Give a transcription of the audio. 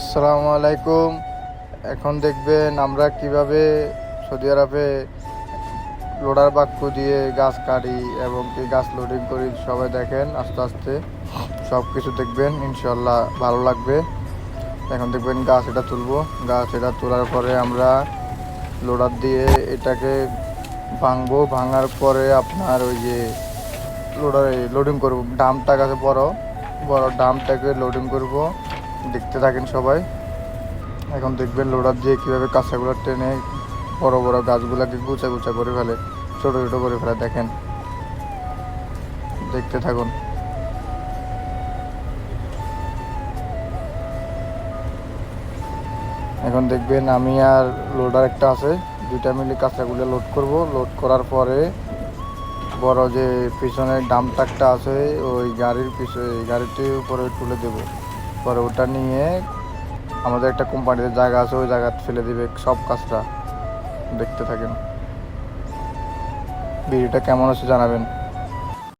আসসালামু আলাইকুম। এখন দেখবেন আমরা কীভাবে সৌদি আরবে লোডার বাক্য দিয়ে গাছ কাটি এবং কি গাছ লোডিং করি সবাই দেখেন, আস্তে আস্তে সব কিছু দেখবেন ইনশাল্লাহ ভালো লাগবে। এখন দেখবেন গাছ এটা তুলবো। গাছ এটা তোলার পরে আমরা লোডার দিয়ে এটাকে ভাঙবো। ভাঙার পরে আপনার ওই যে লোডারে লোডিং করব। ডামটা কাছে বড় বড় ডামটাকে লোডিং করব। দেখতে থাকেন সবাই। এখন দেখবেন লোডার দিয়ে কীভাবে কাঁচাগুলো টেনে বড় বড় গাছগুলোকে গুছা গুছা করে ফেলে, ছোটো ছোটো করে ফেলে, দেখেন। দেখতে থাকুন। এখন দেখবেন আমি আর লোডার একটা আছে, দুইটা মিলে কাঁচাগুলো লোড করব। লোড করার পরে বড় যে পিছনের ডাম ট্রাকটা আছে, ওই গাড়ির পিছনে গাড়িটির উপরে তুলে দেব। পরে ওটা নিয়ে আমাদের একটা কোম্পানিতে জায়গা আছে, ওই জায়গা ফেলে দিবে সব কাজটা। দেখতে থাকেন। ভিডিওটা কেমন আছে জানাবেন।